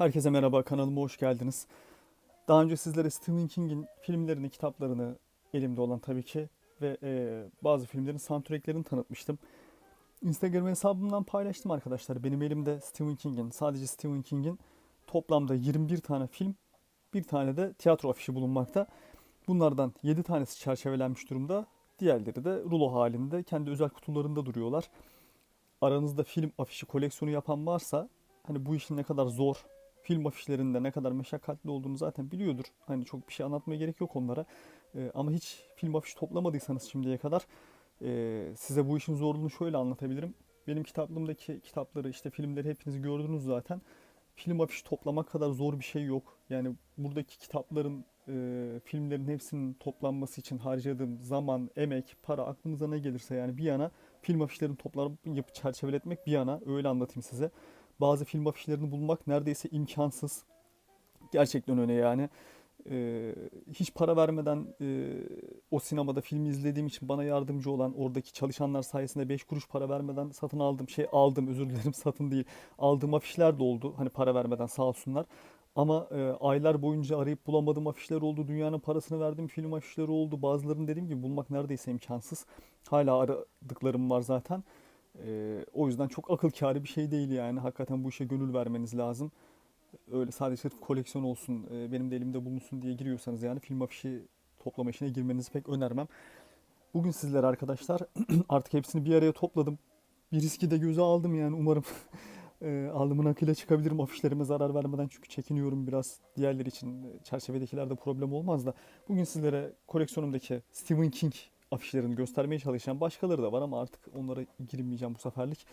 Herkese merhaba, kanalıma hoş geldiniz. Daha önce sizlere Stephen King'in filmlerini, kitaplarını elimde olan tabii ki ve e, bazı filmlerin soundtracklerini tanıtmıştım. Instagram hesabımdan paylaştım arkadaşlar. Benim elimde Stephen King'in, sadece Stephen King'in toplamda 21 tane film, bir tane de tiyatro afişi bulunmakta. Bunlardan 7 tanesi çerçevelenmiş durumda. Diğerleri de rulo halinde kendi özel kutularında duruyorlar. Aranızda film afişi koleksiyonu yapan varsa hani bu işin ne kadar zor, film afişlerinde ne kadar meşakkatli olduğunu zaten biliyordur. Hani çok bir şey anlatmaya gerek yok onlara. Ee, ama hiç film afişi toplamadıysanız şimdiye kadar e, size bu işin zorluğunu şöyle anlatabilirim. Benim kitaplığımdaki kitapları işte filmleri hepiniz gördünüz zaten. Film afişi toplamak kadar zor bir şey yok. Yani buradaki kitapların, e, filmlerin hepsinin toplanması için harcadığım zaman, emek, para aklınıza ne gelirse yani bir yana film afişlerini toplanıp yapıp çerçeveletmek bir yana öyle anlatayım size. Bazı film afişlerini bulmak neredeyse imkansız. Gerçekten öyle yani. Ee, hiç para vermeden e, o sinemada filmi izlediğim için bana yardımcı olan oradaki çalışanlar sayesinde 5 kuruş para vermeden satın aldım. Şey aldım özür dilerim satın değil. Aldığım afişler de oldu. Hani para vermeden sağ olsunlar. Ama e, aylar boyunca arayıp bulamadığım afişler oldu. Dünyanın parasını verdiğim film afişleri oldu. Bazılarını dediğim gibi bulmak neredeyse imkansız. Hala aradıklarım var zaten. Ee, o yüzden çok akıl kârı bir şey değil yani. Hakikaten bu işe gönül vermeniz lazım. Öyle sadece sırf koleksiyon olsun, e, benim de elimde bulunsun diye giriyorsanız yani film afişi toplama işine girmenizi pek önermem. Bugün sizlere arkadaşlar artık hepsini bir araya topladım. Bir riski de göze aldım yani umarım e, alnımın akıyla çıkabilirim afişlerime zarar vermeden çünkü çekiniyorum biraz diğerleri için e, çerçevedekilerde problem olmaz da. Bugün sizlere koleksiyonumdaki Stephen King afişlerini göstermeye çalışan başkaları da var ama artık onlara girmeyeceğim bu seferlik.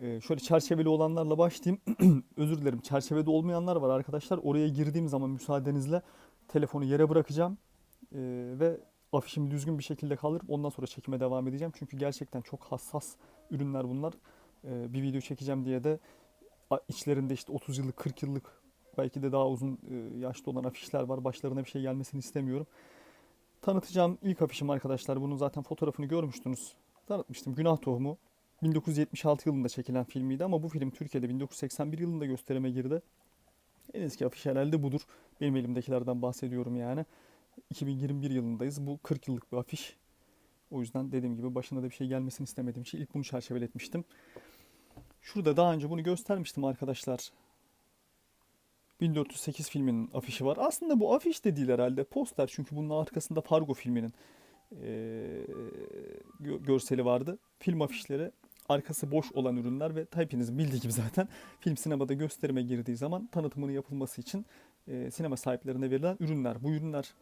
Ee, şöyle çerçeveli olanlarla başlayayım. Özür dilerim. Çerçevede olmayanlar var arkadaşlar. Oraya girdiğim zaman müsaadenizle telefonu yere bırakacağım Ee, ve afişimi düzgün bir şekilde kaldırıp ondan sonra çekime devam edeceğim. Çünkü gerçekten çok hassas ürünler bunlar. Ee, bir video çekeceğim diye de içlerinde işte 30 yıllık, 40 yıllık belki de daha uzun e, yaşta olan afişler var. Başlarına bir şey gelmesini istemiyorum. Tanıtacağım ilk afişim arkadaşlar. Bunun zaten fotoğrafını görmüştünüz. Tanıtmıştım. Günah Tohumu. 1976 yılında çekilen filmiydi ama bu film Türkiye'de 1981 yılında gösterime girdi. En eski afiş herhalde budur. Benim elimdekilerden bahsediyorum yani. 2021 yılındayız. Bu 40 yıllık bir afiş. O yüzden dediğim gibi başına da bir şey gelmesini istemediğim için ilk bunu çerçeveletmiştim. Şurada daha önce bunu göstermiştim arkadaşlar. 1408 filminin afişi var. Aslında bu afiş de değil herhalde. Poster çünkü bunun arkasında Fargo filminin gö- görseli vardı. Film afişleri arkası boş olan ürünler ve hepinizin bildiği gibi zaten film sinemada gösterime girdiği zaman tanıtımının yapılması için eee, sinema sahiplerine verilen ürünler. Bu ürünler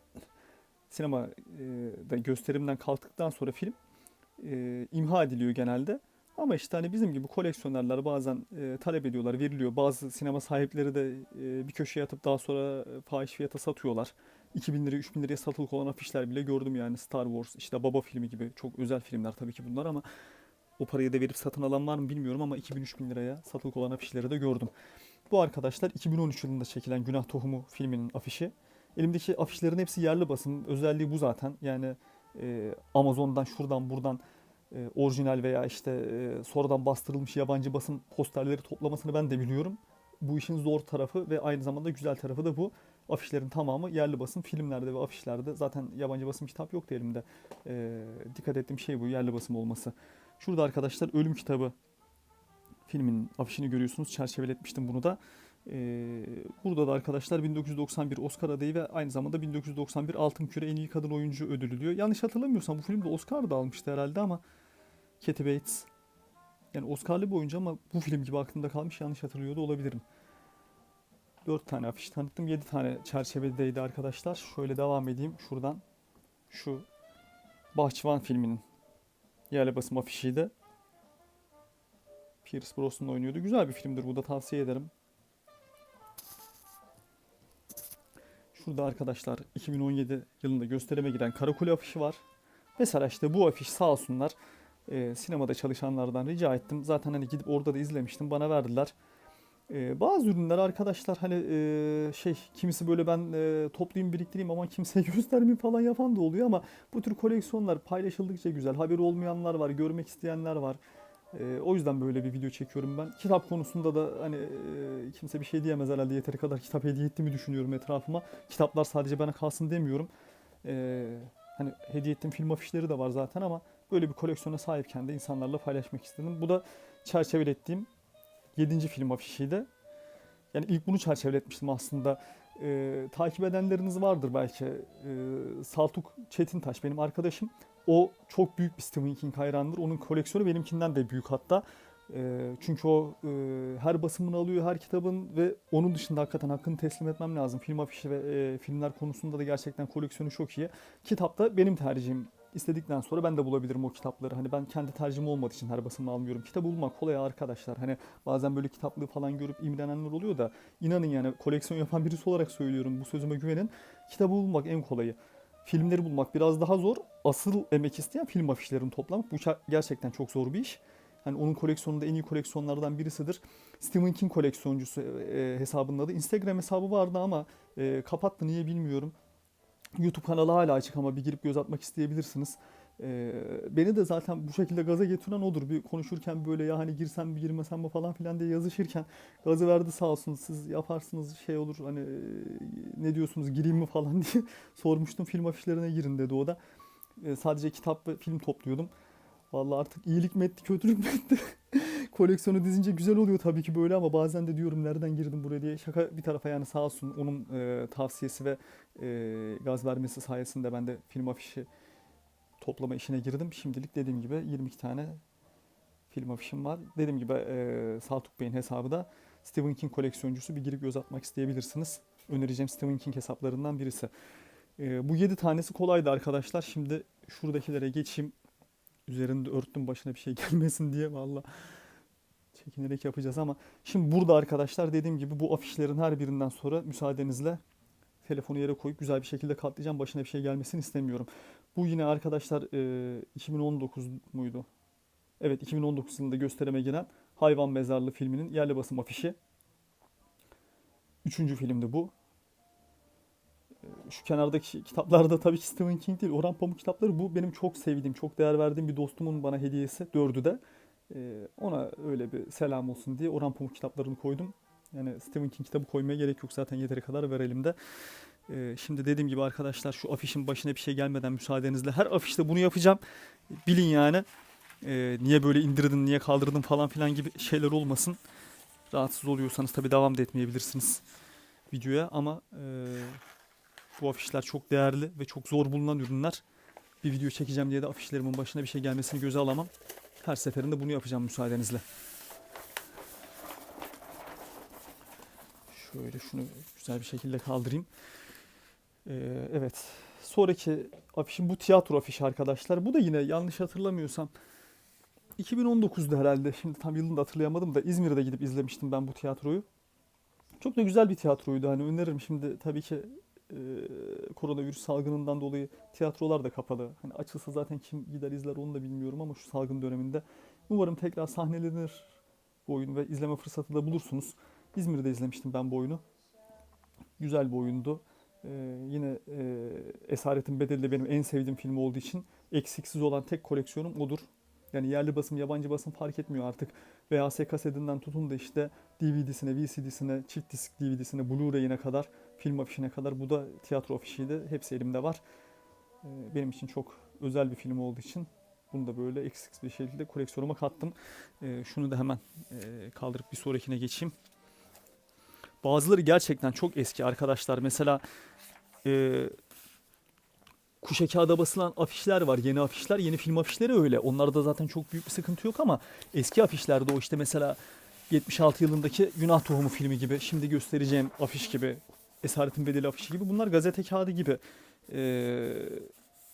sinema eee, da gösterimden kalktıktan sonra film eee, imha ediliyor genelde. Ama işte hani bizim gibi koleksiyonerler bazen e, talep ediyorlar, veriliyor. Bazı sinema sahipleri de e, bir köşeye atıp daha sonra e, fahiş fiyata satıyorlar. 2000 liraya, 3000 liraya satılık olan afişler bile gördüm yani Star Wars, işte Baba filmi gibi çok özel filmler tabii ki bunlar ama o parayı da verip satın alan var mı bilmiyorum ama 2000-3000 liraya satılık olan afişleri de gördüm. Bu arkadaşlar 2013 yılında çekilen Günah Tohumu filminin afişi. Elimdeki afişlerin hepsi yerli basım. Özelliği bu zaten. Yani e, Amazon'dan şuradan buradan e, orijinal veya işte e, sonradan bastırılmış yabancı basın posterleri toplamasını ben de biliyorum. Bu işin zor tarafı ve aynı zamanda güzel tarafı da bu. Afişlerin tamamı yerli basın filmlerde ve afişlerde zaten yabancı basım kitap yoktu elimde. E, dikkat ettiğim şey bu yerli basım olması. Şurada arkadaşlar Ölüm Kitabı filmin afişini görüyorsunuz. Çerçeveletmiştim bunu da. Ee, burada da arkadaşlar 1991 Oscar adayı ve aynı zamanda 1991 Altın Küre en iyi kadın oyuncu ödülü diyor. Yanlış hatırlamıyorsam bu filmde Oscar da almıştı herhalde ama Kathy Bates yani Oscar'lı bir oyuncu ama bu film gibi aklımda kalmış yanlış hatırlıyor da olabilirim. 4 tane afiş tanıttım. 7 tane çerçevedeydi arkadaşlar. Şöyle devam edeyim şuradan. Şu Bahçıvan filminin yerli basım afişiydi. Pierce Brosnan oynuyordu. Güzel bir filmdir. Bu da tavsiye ederim. Şurada arkadaşlar 2017 yılında gösterime giren Karakule afişi var. Mesela işte bu afiş sağ olsunlar e, sinemada çalışanlardan rica ettim. Zaten hani gidip orada da izlemiştim. Bana verdiler. E, bazı ürünler arkadaşlar hani e, şey kimisi böyle ben e, toplayayım biriktireyim ama kimseye göstermeyeyim falan yapan da oluyor ama bu tür koleksiyonlar paylaşıldıkça güzel. Haberi olmayanlar var, görmek isteyenler var. E, o yüzden böyle bir video çekiyorum ben. Kitap konusunda da hani e, kimse bir şey diyemez herhalde yeteri kadar kitap hediye ettiğimi düşünüyorum etrafıma. Kitaplar sadece bana kalsın demiyorum. E, hani hediye ettiğim film afişleri de var zaten ama böyle bir koleksiyona sahipken de insanlarla paylaşmak istedim. Bu da çerçevelettiğim 7. film afişiydi. Yani ilk bunu çerçeveletmiştim aslında. Ee, takip edenleriniz vardır belki. Ee, Saltuk Çetintaş benim arkadaşım. O çok büyük bir Stephen King hayranıdır. Onun koleksiyonu benimkinden de büyük hatta. Ee, çünkü o e, her basımını alıyor her kitabın ve onun dışında hakikaten hakkını teslim etmem lazım. Film afişi ve e, filmler konusunda da gerçekten koleksiyonu çok iyi. Kitap da benim tercihim. İstedikten sonra ben de bulabilirim o kitapları. Hani ben kendi tercihim olmadığı için her basımı almıyorum. Kitabı bulmak kolay arkadaşlar. Hani bazen böyle kitaplığı falan görüp imrenenler oluyor da inanın yani koleksiyon yapan birisi olarak söylüyorum. Bu sözüme güvenin. Kitabı bulmak en kolayı. Filmleri bulmak biraz daha zor. Asıl emek isteyen film afişlerini toplamak. Bu gerçekten çok zor bir iş. Hani onun koleksiyonunda en iyi koleksiyonlardan birisidir. Stephen King koleksiyoncusu e, hesabının adı. Instagram hesabı vardı ama e, kapattı niye bilmiyorum. YouTube kanalı hala açık ama bir girip göz atmak isteyebilirsiniz. Beni de zaten bu şekilde gaza getiren odur. Bir konuşurken böyle ya hani girsem mi girmesem mi falan filan diye yazışırken gazı verdi sağ olsun. Siz yaparsınız şey olur hani e, ne diyorsunuz gireyim mi falan diye sormuştum. Film afişlerine girin dedi o da. Ee, sadece kitap ve film topluyordum. Vallahi artık iyilik mi etti, kötülük mü etti? Koleksiyonu dizince güzel oluyor tabii ki böyle ama bazen de diyorum nereden girdim buraya diye. Şaka bir tarafa yani sağ olsun onun e, tavsiyesi ve e, gaz vermesi sayesinde ben de film afişi toplama işine girdim. Şimdilik dediğim gibi 22 tane film afişim var. Dediğim gibi e, Saltuk Bey'in hesabı da Stephen King koleksiyoncusu bir girip göz atmak isteyebilirsiniz. Önereceğim Stephen King hesaplarından birisi. E, bu 7 tanesi kolaydı arkadaşlar. Şimdi şuradakilere geçeyim. Üzerinde örttüm başına bir şey gelmesin diye valla çekinerek yapacağız ama şimdi burada arkadaşlar dediğim gibi bu afişlerin her birinden sonra müsaadenizle telefonu yere koyup güzel bir şekilde katlayacağım. Başına bir şey gelmesini istemiyorum. Bu yine arkadaşlar e, 2019 muydu? Evet 2019 yılında gösterime giren Hayvan Mezarlığı filminin yerli basım afişi. Üçüncü filmdi bu. E, Şu kenardaki kitaplarda tabii ki Stephen King değil. Orhan Pamuk kitapları bu benim çok sevdiğim, çok değer verdiğim bir dostumun bana hediyesi. Dördü de. E, Ona öyle bir selam olsun diye Orhan Pamuk kitaplarını koydum. Yani Stephen King kitabı koymaya gerek yok zaten yeteri kadar ver elimde. Ee, şimdi dediğim gibi arkadaşlar şu afişin başına bir şey gelmeden müsaadenizle her afişte bunu yapacağım. Bilin yani Ee, niye böyle indirdin, niye kaldırdın falan filan gibi şeyler olmasın. Rahatsız oluyorsanız tabii devam da etmeyebilirsiniz videoya ama e, bu afişler çok değerli ve çok zor bulunan ürünler. Bir video çekeceğim diye de afişlerimin başına bir şey gelmesini göze alamam. Her seferinde bunu yapacağım müsaadenizle. Şöyle şunu güzel bir şekilde kaldırayım. Ee, evet. Sonraki afişim bu tiyatro afişi arkadaşlar. Bu da yine yanlış hatırlamıyorsam 2019'da herhalde. Şimdi tam yılını da hatırlayamadım da İzmir'de gidip izlemiştim ben bu tiyatroyu. Çok da güzel bir tiyatroydu. Hani öneririm şimdi tabii ki e, koronavirüs salgınından dolayı tiyatrolar da kapalı. Hani açılsa zaten kim gider izler onu da bilmiyorum ama şu salgın döneminde umarım tekrar sahnelenir bu oyun ve izleme fırsatı da bulursunuz. İzmir'de izlemiştim ben bu oyunu. Güzel bir oyundu. Ee, yine e, Esaretin Bedeli de benim en sevdiğim film olduğu için eksiksiz olan tek koleksiyonum odur. Yani yerli basım, yabancı basım fark etmiyor artık. VHS kasetinden tutun da işte DVD'sine, VCD'sine, çift disk DVD'sine, Blu-ray'ine kadar, film afişine kadar. Bu da tiyatro afişiydi. Hepsi elimde var. Ee, benim için çok özel bir film olduğu için bunu da böyle eksiksiz bir şekilde koleksiyonuma kattım. Ee, şunu da hemen e, kaldırıp bir sonrakine geçeyim. Bazıları gerçekten çok eski arkadaşlar. Mesela e, kuşa kağıda basılan afişler var. Yeni afişler. Yeni film afişleri öyle. Onlarda zaten çok büyük bir sıkıntı yok ama eski afişlerde o işte mesela 76 yılındaki Günah Tohumu filmi gibi. Şimdi göstereceğim afiş gibi. Esaretin Bedeli afişi gibi. Bunlar gazete kağıdı gibi. e,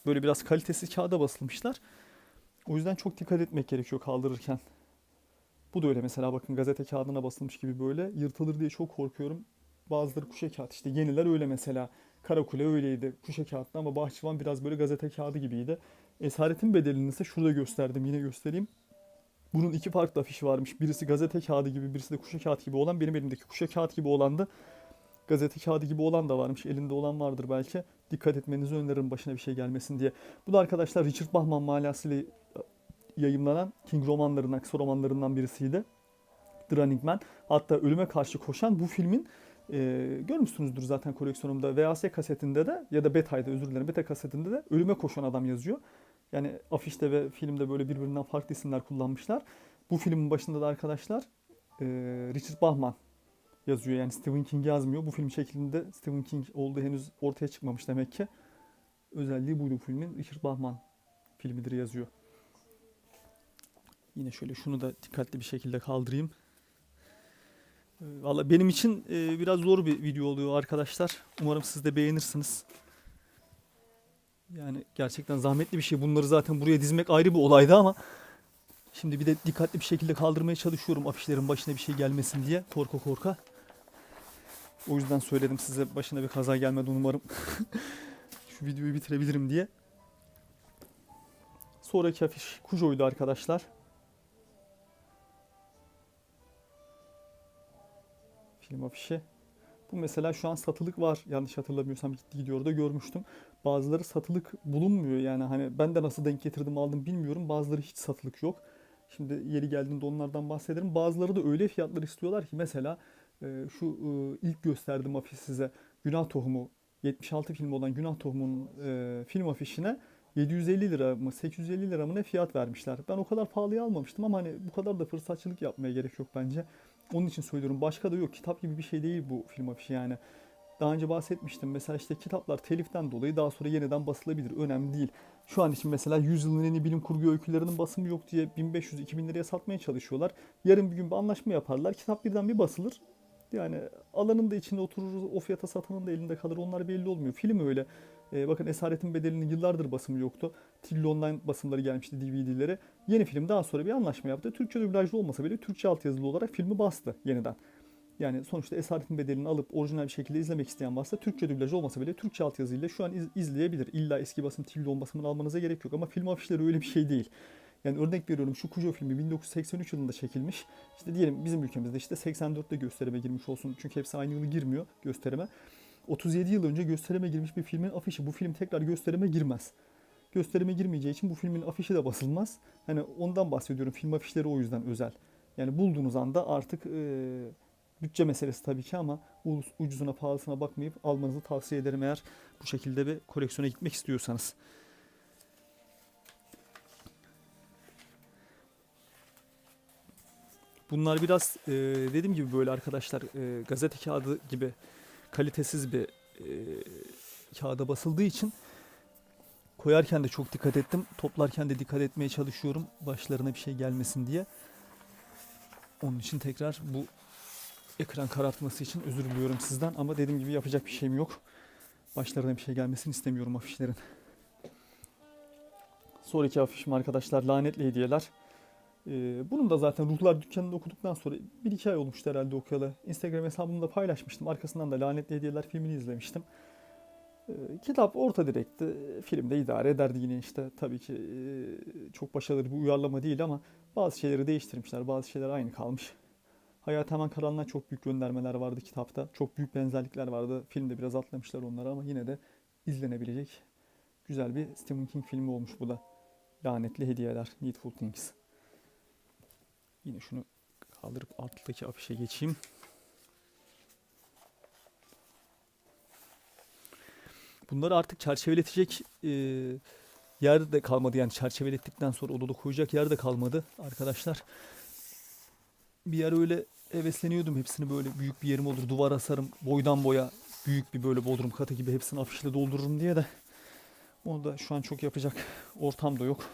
böyle biraz kalitesiz kağıda basılmışlar. O yüzden çok dikkat etmek gerekiyor kaldırırken. Bu da öyle mesela bakın gazete kağıdına basılmış gibi böyle yırtılır diye çok korkuyorum. Bazıları kuşe kağıt işte yeniler öyle mesela. Karakule öyleydi kuşe kağıtlı ama bahçıvan biraz böyle gazete kağıdı gibiydi. Esaretin bedelini ise şurada gösterdim yine göstereyim. Bunun iki farklı afişi varmış. Birisi gazete kağıdı gibi birisi de kuşe kağıt gibi olan. Benim elimdeki kuşe kağıt gibi olandı. Gazete kağıdı gibi olan da varmış. Elinde olan vardır belki. Dikkat etmenizi öneririm başına bir şey gelmesin diye. Bu da arkadaşlar Richard Bachman malasıyla yayımlanan King romanlarından, kısa romanlarından birisiydi. The Running Man. Hatta ölüme karşı koşan bu filmin e, görmüşsünüzdür zaten koleksiyonumda. VHS kasetinde de ya da beta'ydı özür dilerim. Beta kasetinde de ölüme koşan adam yazıyor. Yani afişte ve filmde böyle birbirinden farklı isimler kullanmışlar. Bu filmin başında da arkadaşlar e, Richard Bachman yazıyor. Yani Stephen King yazmıyor. Bu film şeklinde Stephen King olduğu henüz ortaya çıkmamış demek ki. Özelliği buydu bu filmin. Richard Bachman filmidir yazıyor. Yine şöyle şunu da dikkatli bir şekilde kaldırayım. Ee, Valla benim için e, biraz zor bir video oluyor arkadaşlar. Umarım siz de beğenirsiniz. Yani gerçekten zahmetli bir şey. Bunları zaten buraya dizmek ayrı bir olaydı ama şimdi bir de dikkatli bir şekilde kaldırmaya çalışıyorum afişlerin başına bir şey gelmesin diye korka korka. O yüzden söyledim size başına bir kaza gelmedi umarım. Şu videoyu bitirebilirim diye. Sonraki afiş Kujo'ydu arkadaşlar. Film afişi. Bu mesela şu an satılık var. Yanlış hatırlamıyorsam gitti gidiyor da görmüştüm. Bazıları satılık bulunmuyor yani hani ben de nasıl denk getirdim aldım bilmiyorum. Bazıları hiç satılık yok. Şimdi yeri geldiğinde onlardan bahsederim. Bazıları da öyle fiyatlar istiyorlar ki mesela e, şu e, ilk gösterdiğim afiş size Günah Tohumu 76 film olan Günah Tohumu'nun e, film afişine 750 lira mı 850 lira mı ne fiyat vermişler. Ben o kadar pahalıya almamıştım ama hani bu kadar da fırsatçılık yapmaya gerek yok bence. Onun için söylüyorum. Başka da yok. Kitap gibi bir şey değil bu film afişi yani. Daha önce bahsetmiştim. Mesela işte kitaplar teliften dolayı daha sonra yeniden basılabilir. Önemli değil. Şu an için mesela 100 yılın en iyi bilim kurgu öykülerinin basımı yok diye 1500-2000 liraya satmaya çalışıyorlar. Yarın bir gün bir anlaşma yaparlar. Kitap birden bir basılır. Yani alanın da içinde oturur, o fiyata satanın da elinde kalır. Onlar belli olmuyor. Film öyle. Ee, bakın Esaretin Bedeli'nin yıllardır basımı yoktu. Tilli Online basımları gelmişti DVD'lere. Yeni film daha sonra bir anlaşma yaptı. Türkçe dublajlı olmasa bile Türkçe altyazılı olarak filmi bastı yeniden. Yani sonuçta Esaretin Bedeli'ni alıp orijinal bir şekilde izlemek isteyen varsa Türkçe dublaj olmasa bile Türkçe altyazıyla şu an iz- izleyebilir. İlla eski basım Tilli on basımını almanıza gerek yok ama film afişleri öyle bir şey değil. Yani örnek veriyorum şu Kujo filmi 1983 yılında çekilmiş. İşte diyelim bizim ülkemizde işte 84'te gösterime girmiş olsun. Çünkü hepsi aynı yılı girmiyor gösterime. 37 yıl önce gösterime girmiş bir filmin afişi bu film tekrar gösterime girmez. Gösterime girmeyeceği için bu filmin afişi de basılmaz. Hani ondan bahsediyorum. Film afişleri o yüzden özel. Yani bulduğunuz anda artık e, bütçe meselesi tabii ki ama ucuzuna pahalısına bakmayıp almanızı tavsiye ederim eğer bu şekilde bir koleksiyona gitmek istiyorsanız. Bunlar biraz e, dediğim gibi böyle arkadaşlar e, gazete kağıdı gibi kalitesiz bir e, kağıda basıldığı için koyarken de çok dikkat ettim. Toplarken de dikkat etmeye çalışıyorum. Başlarına bir şey gelmesin diye. Onun için tekrar bu ekran karartması için özür diliyorum sizden. Ama dediğim gibi yapacak bir şeyim yok. Başlarına bir şey gelmesini istemiyorum afişlerin. Sonraki afişim arkadaşlar lanetli hediyeler. Ee, bunun da zaten Ruhlar Dükkanı'nda okuduktan sonra bir iki ay olmuştu herhalde okuyalı. Instagram hesabımda paylaşmıştım. Arkasından da Lanetli Hediyeler filmini izlemiştim. Ee, kitap orta direkti. Filmde idare ederdi yine işte. Tabii ki e, çok başarılı bir uyarlama değil ama bazı şeyleri değiştirmişler. Bazı şeyler aynı kalmış. Hayat Hemen Karanlığa çok büyük göndermeler vardı kitapta. Çok büyük benzerlikler vardı. Filmde biraz atlamışlar onları ama yine de izlenebilecek güzel bir Stephen King filmi olmuş bu da. Lanetli Hediyeler, Needful Things. Yine şunu kaldırıp alttaki afişe geçeyim. Bunları artık çerçeveletecek e, yer de kalmadı. Yani çerçevelettikten sonra odada koyacak yer de kalmadı arkadaşlar. Bir yer öyle hevesleniyordum. Hepsini böyle büyük bir yerim olur. Duvar asarım. Boydan boya büyük bir böyle bodrum katı gibi hepsini afişle doldururum diye de. Onu da şu an çok yapacak ortam da yok.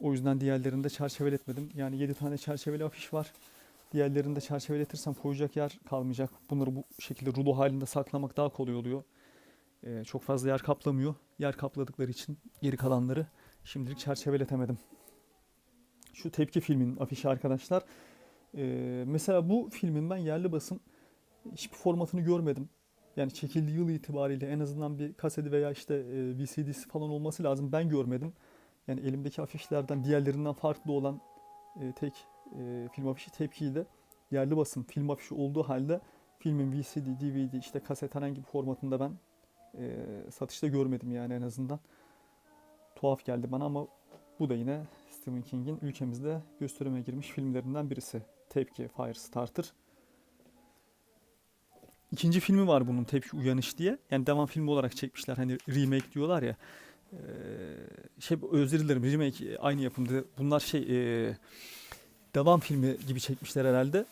O yüzden diğerlerini de çerçeveletmedim. Yani 7 tane çerçeveli afiş var. Diğerlerini de çerçeveletirsem koyacak yer kalmayacak. Bunları bu şekilde rulo halinde saklamak daha kolay oluyor. Ee, çok fazla yer kaplamıyor. Yer kapladıkları için geri kalanları şimdilik çerçeveletemedim. Şu Tepki filmin afişi arkadaşlar. Ee, mesela bu filmin ben yerli basım hiçbir formatını görmedim. Yani çekildiği yıl itibariyle en azından bir kaseti veya işte e, VCD'si falan olması lazım. Ben görmedim. Yani elimdeki afişlerden diğerlerinden farklı olan e, tek e, film afişi tepkiydi. Yerli basım film afişi olduğu halde filmin VCD, DVD, işte kaset herhangi bir formatında ben e, satışta görmedim yani en azından. Tuhaf geldi bana ama bu da yine Stephen King'in ülkemizde gösterime girmiş filmlerinden birisi. Tepki, Firestarter. İkinci filmi var bunun Tepki Uyanış diye. Yani devam filmi olarak çekmişler. Hani remake diyorlar ya. Ee, şey özür dilerim remake aynı yapımda. Bunlar şey ee, devam filmi gibi çekmişler herhalde.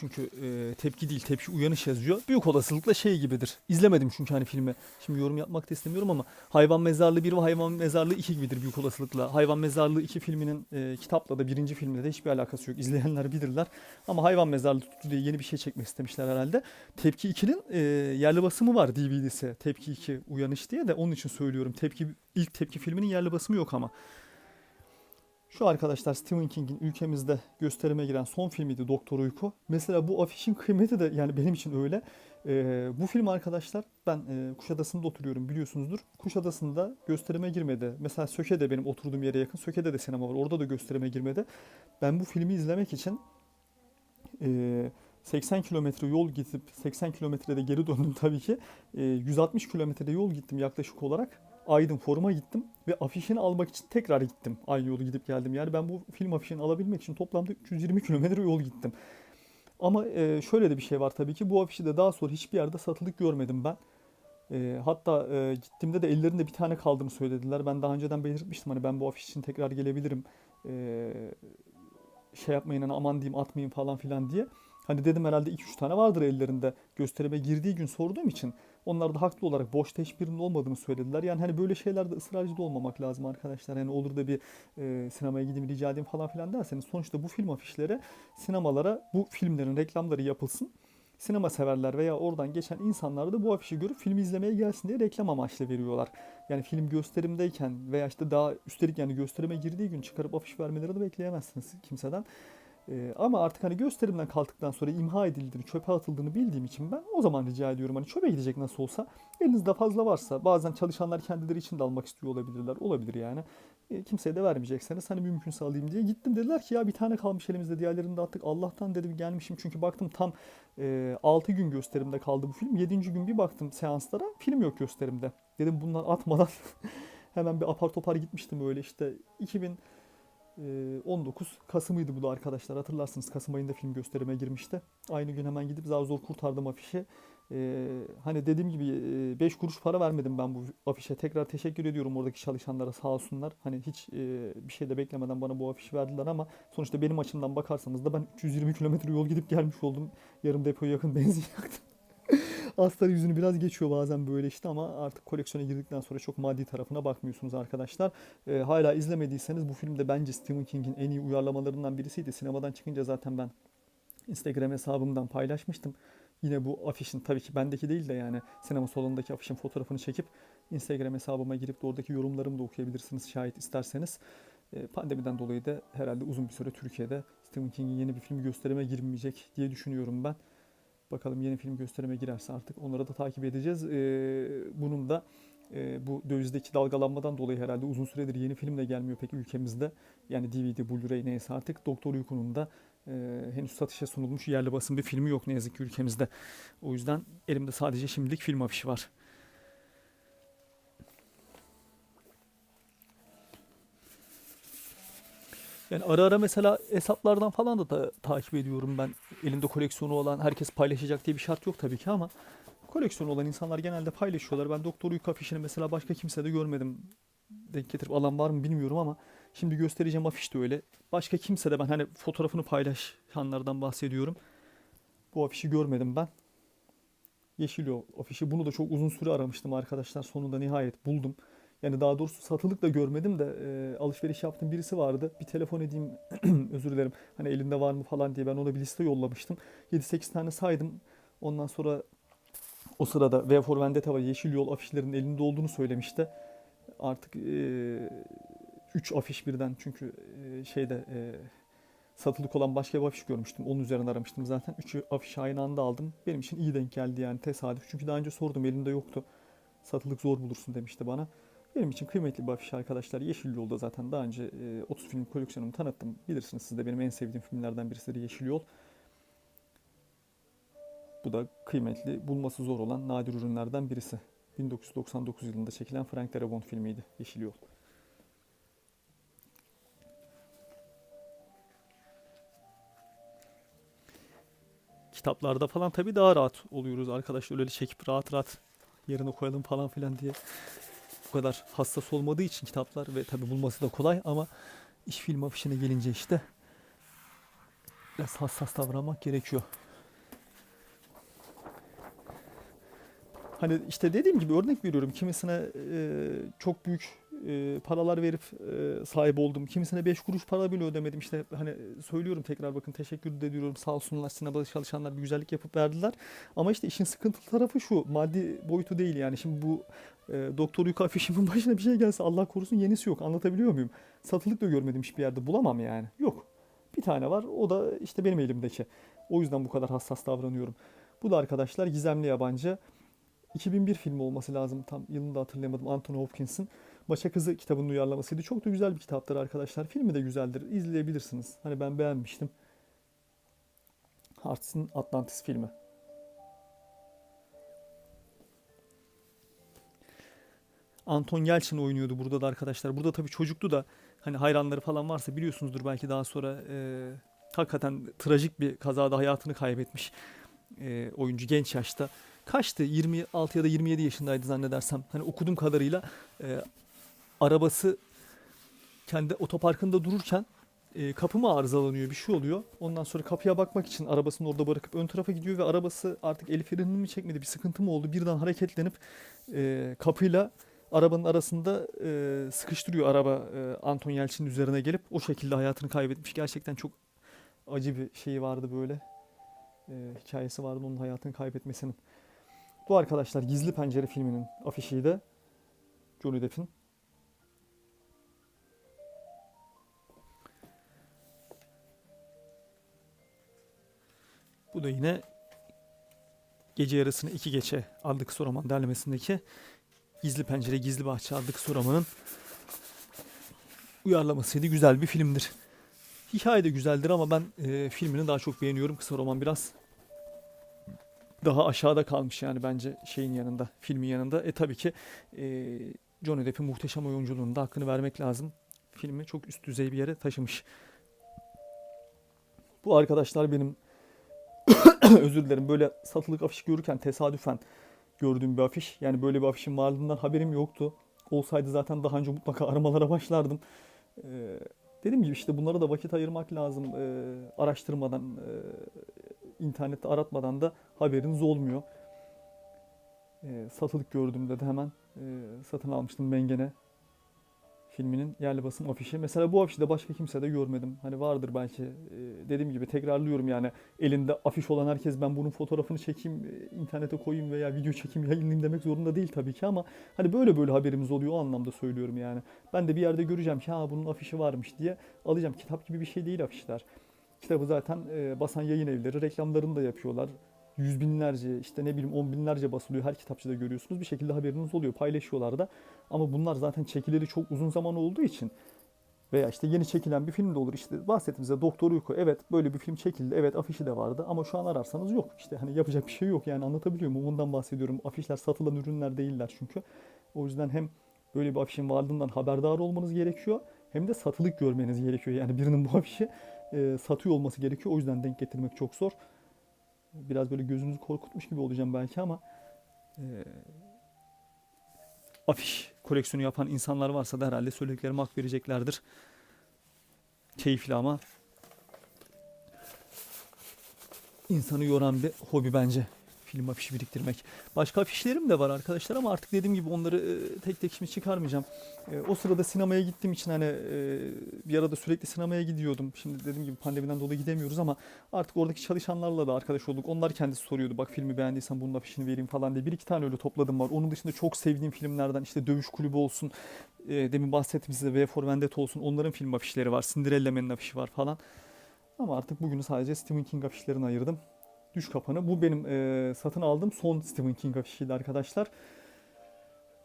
Çünkü e, tepki değil tepki uyanış yazıyor. Büyük olasılıkla şey gibidir. İzlemedim çünkü hani filmi. Şimdi yorum yapmak da istemiyorum ama Hayvan Mezarlığı 1 ve Hayvan Mezarlığı 2 gibidir büyük olasılıkla. Hayvan Mezarlığı 2 filminin e, kitapla da birinci filmle de hiçbir alakası yok. İzleyenler bilirler. Ama Hayvan Mezarlığı tuttu diye yeni bir şey çekmek istemişler herhalde. Tepki 2'nin e, yerli basımı var DVD'si. Tepki 2 Uyanış diye de onun için söylüyorum. Tepki ilk Tepki filminin yerli basımı yok ama. Şu arkadaşlar Stephen King'in ülkemizde gösterime giren son filmiydi Doktor Uyku. Mesela bu afişin kıymeti de yani benim için öyle. Ee, bu film arkadaşlar ben e, Kuşadası'nda oturuyorum biliyorsunuzdur. Kuşadası'nda gösterime girmedi. Mesela Söke'de benim oturduğum yere yakın. Söke'de de sinema var. Orada da gösterime girmedi. Ben bu filmi izlemek için e, 80 kilometre yol gidip 80 kilometrede geri döndüm tabii ki. E, 160 kilometrede yol gittim yaklaşık olarak. Aydın Forum'a gittim ve afişini almak için tekrar gittim. Aynı yolu gidip geldim. Yani ben bu film afişini alabilmek için toplamda 320 kilometre yol gittim. Ama e, şöyle de bir şey var tabii ki. Bu afişi de daha sonra hiçbir yerde satılık görmedim ben. E, hatta e, gittiğimde de ellerinde bir tane kaldığını söylediler. Ben daha önceden belirtmiştim hani ben bu afiş için tekrar gelebilirim. E, şey yapmayın hani aman diyeyim atmayın falan filan diye. Hani dedim herhalde 2-3 tane vardır ellerinde. Gösterime girdiği gün sorduğum için onlar da haklı olarak boşta hiçbirinin olmadığını söylediler. Yani hani böyle şeylerde ısrarcı da olmamak lazım arkadaşlar. Yani olur da bir e, sinemaya gideyim rica edeyim falan filan derseniz sonuçta bu film afişleri sinemalara bu filmlerin reklamları yapılsın. Sinema severler veya oradan geçen insanlar da bu afişi görüp filmi izlemeye gelsin diye reklam amaçlı veriyorlar. Yani film gösterimdeyken veya işte daha üstelik yani gösterime girdiği gün çıkarıp afiş vermelerini bekleyemezsiniz kimseden. Ee, ama artık hani gösterimden kalktıktan sonra imha edildiğini, çöpe atıldığını bildiğim için ben o zaman rica ediyorum. Hani çöpe gidecek nasıl olsa elinizde fazla varsa bazen çalışanlar kendileri için de almak istiyor olabilirler. Olabilir yani. E, kimseye de vermeyecekseniz hani mümkünse alayım diye gittim dediler ki ya bir tane kalmış elimizde diğerlerini de attık. Allah'tan dedim gelmişim çünkü baktım tam e, 6 gün gösterimde kaldı bu film. 7. gün bir baktım seanslara film yok gösterimde. Dedim bunlar atmadan hemen bir apar topar gitmiştim öyle işte 2000 19 Kasım'ıydı bu da arkadaşlar hatırlarsınız Kasım ayında film gösterime girmişti. Aynı gün hemen gidip zar zor kurtardım afişi. Ee, hani dediğim gibi 5 kuruş para vermedim ben bu afişe. Tekrar teşekkür ediyorum oradaki çalışanlara sağ olsunlar. Hani hiç e, bir şey de beklemeden bana bu afişi verdiler ama sonuçta benim açımdan bakarsanız da ben 320 kilometre yol gidip gelmiş oldum. Yarım depoya yakın benzin yaktım. Astar yüzünü biraz geçiyor bazen böyle işte ama artık koleksiyona girdikten sonra çok maddi tarafına bakmıyorsunuz arkadaşlar. Ee, hala izlemediyseniz bu film de bence Stephen King'in en iyi uyarlamalarından birisiydi. Sinemadan çıkınca zaten ben Instagram hesabımdan paylaşmıştım. Yine bu afişin tabii ki bendeki değil de yani sinema salonundaki afişin fotoğrafını çekip Instagram hesabıma girip de oradaki yorumlarımı da okuyabilirsiniz şayet isterseniz. Ee, pandemiden dolayı da herhalde uzun bir süre Türkiye'de Stephen King'in yeni bir film gösterime girmeyecek diye düşünüyorum ben. Bakalım yeni film gösterime girerse artık onları da takip edeceğiz. Ee, bunun da e, bu dövizdeki dalgalanmadan dolayı herhalde uzun süredir yeni film de gelmiyor pek ülkemizde. Yani DVD, Blu-ray neyse artık Doktor Uyku'nun da e, henüz satışa sunulmuş yerli basın bir filmi yok ne yazık ki ülkemizde. O yüzden elimde sadece şimdilik film afişi var. Yani ara ara mesela hesaplardan falan da, da takip ediyorum ben. Elinde koleksiyonu olan herkes paylaşacak diye bir şart yok tabii ki ama koleksiyonu olan insanlar genelde paylaşıyorlar. Ben Doktor Uyku afişini mesela başka kimse de görmedim. Denk getirip alan var mı bilmiyorum ama şimdi göstereceğim afiş de öyle. Başka kimse de ben hani fotoğrafını paylaşanlardan bahsediyorum. Bu afişi görmedim ben. Yeşil o afişi. Bunu da çok uzun süre aramıştım arkadaşlar. Sonunda nihayet buldum. Yani daha doğrusu satılık da görmedim de e, alışveriş yaptığım birisi vardı. Bir telefon edeyim özür dilerim. Hani elinde var mı falan diye ben ona bir liste yollamıştım. 7-8 tane saydım. Ondan sonra o sırada V for Vendetta ve Yeşil Yol afişlerinin elinde olduğunu söylemişti. Artık 3 e, afiş birden çünkü e, şeyde e, satılık olan başka bir afiş görmüştüm. Onun üzerine aramıştım zaten. 3 afiş aynı anda aldım. Benim için iyi denk geldi yani tesadüf. Çünkü daha önce sordum elimde yoktu. Satılık zor bulursun demişti bana. Benim için kıymetli bir afiş arkadaşlar. Yeşil Yol'da zaten daha önce e, 30 film koleksiyonumu tanıttım. Bilirsiniz siz de benim en sevdiğim filmlerden birisidir Yeşil Yol. Bu da kıymetli, bulması zor olan nadir ürünlerden birisi. 1999 yılında çekilen Frank Darabont filmiydi Yeşil Yol. Kitaplarda falan tabii daha rahat oluyoruz arkadaşlar. Öyle çekip rahat rahat yerine koyalım falan filan diye bu kadar hassas olmadığı için kitaplar ve tabii bulması da kolay ama iş film afişine gelince işte biraz hassas davranmak gerekiyor. Hani işte dediğim gibi örnek veriyorum. Kimisine e, çok büyük e, paralar verip e, sahip oldum. Kimisine 5 kuruş para bile ödemedim. İşte hani söylüyorum tekrar bakın teşekkür de ediyorum. Sağ olsunlar sinemada çalışanlar bir güzellik yapıp verdiler. Ama işte işin sıkıntılı tarafı şu. Maddi boyutu değil yani. Şimdi bu e, Doktor Yuka afişimin başına bir şey gelse Allah korusun yenisi yok. Anlatabiliyor muyum? Satılık da görmedim hiçbir yerde. Bulamam yani. Yok. Bir tane var. O da işte benim elimdeki. O yüzden bu kadar hassas davranıyorum. Bu da arkadaşlar Gizemli Yabancı. 2001 filmi olması lazım. Tam yılını da hatırlayamadım. Anthony Hopkins'in Başa Kızı kitabının uyarlamasıydı. Çok da güzel bir kitaptır arkadaşlar. Filmi de güzeldir. İzleyebilirsiniz. Hani ben beğenmiştim. Hartz'ın Atlantis filmi. Anton Yelchin oynuyordu burada da arkadaşlar. Burada tabii çocuktu da hani hayranları falan varsa biliyorsunuzdur belki daha sonra e, hakikaten trajik bir kazada hayatını kaybetmiş e, oyuncu genç yaşta. Kaçtı? 26 ya da 27 yaşındaydı zannedersem. Hani okuduğum kadarıyla e, arabası kendi otoparkında dururken e, kapı mı arızalanıyor bir şey oluyor. Ondan sonra kapıya bakmak için arabasını orada bırakıp ön tarafa gidiyor ve arabası artık el frenini mi çekmedi bir sıkıntı mı oldu birden hareketlenip e, kapıyla arabanın arasında e, sıkıştırıyor araba e, Anton Yelçin'in üzerine gelip o şekilde hayatını kaybetmiş. Gerçekten çok acı bir şeyi vardı böyle. E, hikayesi vardı onun hayatını kaybetmesinin. Bu arkadaşlar Gizli Pencere filminin afişiydi. Johnny Depp'in. Bu da yine Gece Yarısını iki Geçe adlı kısa roman derlemesindeki Gizli Pencere Gizli Bahçe adlı kısa romanın uyarlamasıydı. Güzel bir filmdir. Hikaye de güzeldir ama ben e, filmini daha çok beğeniyorum. Kısa roman biraz daha aşağıda kalmış yani bence şeyin yanında, filmin yanında. E tabii ki e, Johnny Depp'in muhteşem oyunculuğunda hakkını vermek lazım. Filmi çok üst düzey bir yere taşımış. Bu arkadaşlar benim özür dilerim böyle satılık afiş görürken tesadüfen gördüğüm bir afiş. Yani böyle bir afişin varlığından haberim yoktu. Olsaydı zaten daha önce mutlaka aramalara başlardım. Ee, dediğim gibi işte bunlara da vakit ayırmak lazım. Ee, araştırmadan, e, internette aratmadan da haberiniz olmuyor. Ee, satılık gördüğümde de hemen e, satın almıştım Mengene filminin yerli basım afişi. Mesela bu afişi de başka kimse de görmedim. Hani vardır belki. E, dediğim gibi tekrarlıyorum yani elinde afiş olan herkes ben bunun fotoğrafını çekeyim, e, internete koyayım veya video çekeyim, yayınlayayım demek zorunda değil tabii ki ama hani böyle böyle haberimiz oluyor o anlamda söylüyorum yani. Ben de bir yerde göreceğim ki ha bunun afişi varmış diye alacağım. Kitap gibi bir şey değil afişler. Kitabı zaten e, basan yayın evleri reklamlarını da yapıyorlar. Yüz binlerce işte ne bileyim on binlerce basılıyor. Her kitapçıda görüyorsunuz. Bir şekilde haberiniz oluyor. Paylaşıyorlar da. Ama bunlar zaten çekileri çok uzun zaman olduğu için veya işte yeni çekilen bir film de olur. İşte bahsettiğimizde Doktor Uyku. Evet böyle bir film çekildi. Evet afişi de vardı. Ama şu an ararsanız yok. İşte hani yapacak bir şey yok. Yani anlatabiliyor muyum? Bundan bahsediyorum. Afişler satılan ürünler değiller çünkü. O yüzden hem böyle bir afişin varlığından haberdar olmanız gerekiyor. Hem de satılık görmeniz gerekiyor. Yani birinin bu afişi e, satıyor olması gerekiyor. O yüzden denk getirmek çok zor. Biraz böyle gözünüzü korkutmuş gibi olacağım belki ama e, afiş koleksiyonu yapan insanlar varsa da herhalde söylediklerime hak vereceklerdir. Keyifli ama insanı yoran bir hobi bence film afişi biriktirmek. Başka afişlerim de var arkadaşlar ama artık dediğim gibi onları e, tek tek şimdi çıkarmayacağım. E, o sırada sinemaya gittiğim için hani e, bir arada sürekli sinemaya gidiyordum. Şimdi dediğim gibi pandemiden dolayı gidemiyoruz ama artık oradaki çalışanlarla da arkadaş olduk. Onlar kendisi soruyordu bak filmi beğendiysen bunun afişini vereyim falan diye. Bir iki tane öyle topladım var. Onun dışında çok sevdiğim filmlerden işte Dövüş Kulübü olsun. Demin bahsettiğim size V for Vendetta olsun. Onların film afişleri var. Cinderella Man'in afişi var falan. Ama artık bugünü sadece Stephen King afişlerine ayırdım. Düş Kapanı. Bu benim e, satın aldığım son Stephen King afişiydi arkadaşlar.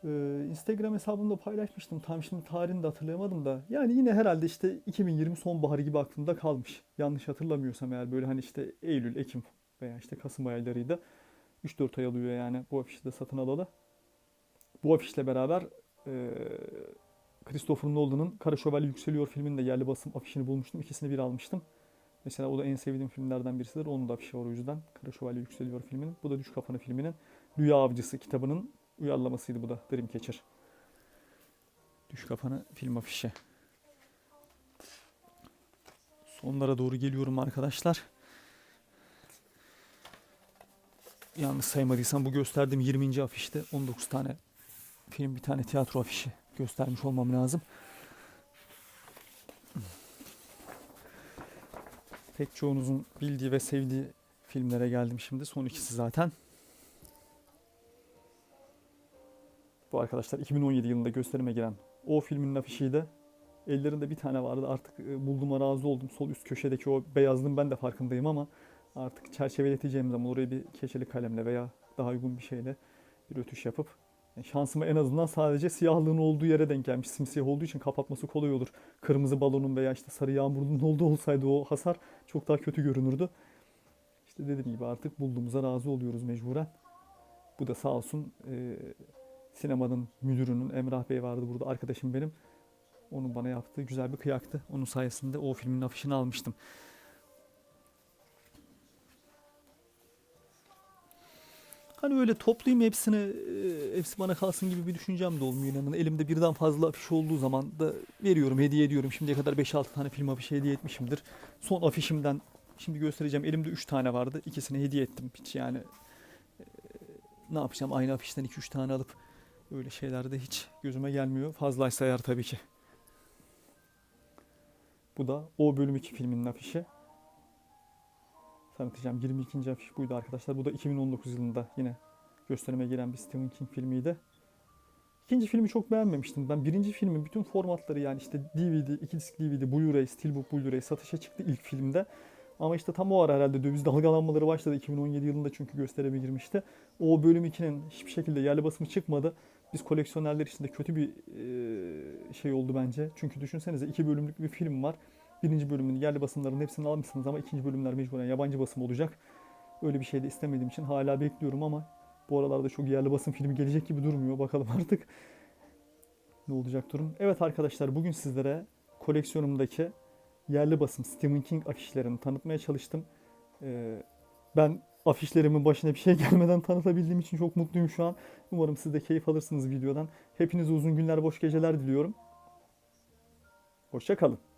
E, Instagram hesabımda paylaşmıştım. Tam şimdi tarihini de hatırlayamadım da. Yani yine herhalde işte 2020 sonbaharı gibi aklımda kalmış. Yanlış hatırlamıyorsam eğer böyle hani işte Eylül, Ekim veya işte Kasım aylarıydı. 3-4 ay alıyor yani bu afişi de satın alalı. Bu afişle beraber e, Christopher Nolan'ın Kara Şövalye Yükseliyor filminin de yerli basım afişini bulmuştum. İkisini bir almıştım. Mesela o da en sevdiğim filmlerden birisidir. Onun da afişi var o yüzden. Kara Şövalye Yükseliyor filminin. Bu da Düş Kafanı filminin Rüya Avcısı kitabının uyarlamasıydı bu da Dreamcatcher. Düş Kafanı film afişi. Sonlara doğru geliyorum arkadaşlar. Yanlış saymadıysam bu gösterdiğim 20. afişte 19 tane film bir tane tiyatro afişi göstermiş olmam lazım. Pek çoğunuzun bildiği ve sevdiği filmlere geldim şimdi. Son ikisi zaten. Bu arkadaşlar 2017 yılında gösterime giren o filmin afişiydi. Ellerinde bir tane vardı. Artık e, bulduğuma razı oldum. Sol üst köşedeki o beyazlığın ben de farkındayım ama artık çerçeveleteceğim zaman oraya bir keçeli kalemle veya daha uygun bir şeyle bir ötüş yapıp şansıma en azından sadece siyahlığın olduğu yere denk gelmiş. Simsiyah olduğu için kapatması kolay olur. Kırmızı balonun veya işte sarı yağmurun olduğu olsaydı o hasar çok daha kötü görünürdü. İşte dediğim gibi artık bulduğumuza razı oluyoruz mecburen. Bu da sağ olsun e, sinemanın müdürünün Emrah Bey vardı burada arkadaşım benim. Onun bana yaptığı güzel bir kıyaktı. Onun sayesinde o filmin afişini almıştım. Hani öyle toplayayım hepsini, hepsi bana kalsın gibi bir düşüncem de olmuyor inanın. Elimde birden fazla afiş olduğu zaman da veriyorum, hediye ediyorum. Şimdiye kadar 5-6 tane film afişi hediye etmişimdir. Son afişimden şimdi göstereceğim. Elimde 3 tane vardı. İkisini hediye ettim. Hiç yani ne yapacağım? Aynı afişten 2-3 tane alıp öyle şeylerde hiç gözüme gelmiyor. Fazlaysa eğer tabii ki. Bu da O bölüm 2 filminin afişi. Tanıtacağım 22. afiş buydu arkadaşlar. Bu da 2019 yılında yine gösterime giren bir Stephen King filmiydi. İkinci filmi çok beğenmemiştim. Ben birinci filmin bütün formatları yani işte DVD, 2 disk DVD, Blu-ray, Steelbook Blu-ray satışa çıktı ilk filmde. Ama işte tam o ara herhalde döviz dalgalanmaları başladı 2017 yılında çünkü gösterime girmişti. O bölüm 2'nin hiçbir şekilde yerli basımı çıkmadı. Biz koleksiyonerler için de kötü bir şey oldu bence. Çünkü düşünsenize iki bölümlük bir film var. Birinci bölümün yerli basımlarının hepsini almışsınız ama ikinci bölümler mecburen yabancı basım olacak. Öyle bir şey de istemediğim için hala bekliyorum ama bu aralarda çok yerli basım filmi gelecek gibi durmuyor. Bakalım artık ne olacak durum. Evet arkadaşlar bugün sizlere koleksiyonumdaki yerli basım Stephen King afişlerini tanıtmaya çalıştım. Ee, ben afişlerimin başına bir şey gelmeden tanıtabildiğim için çok mutluyum şu an. Umarım siz de keyif alırsınız videodan. Hepinize uzun günler, boş geceler diliyorum. Hoşça kalın.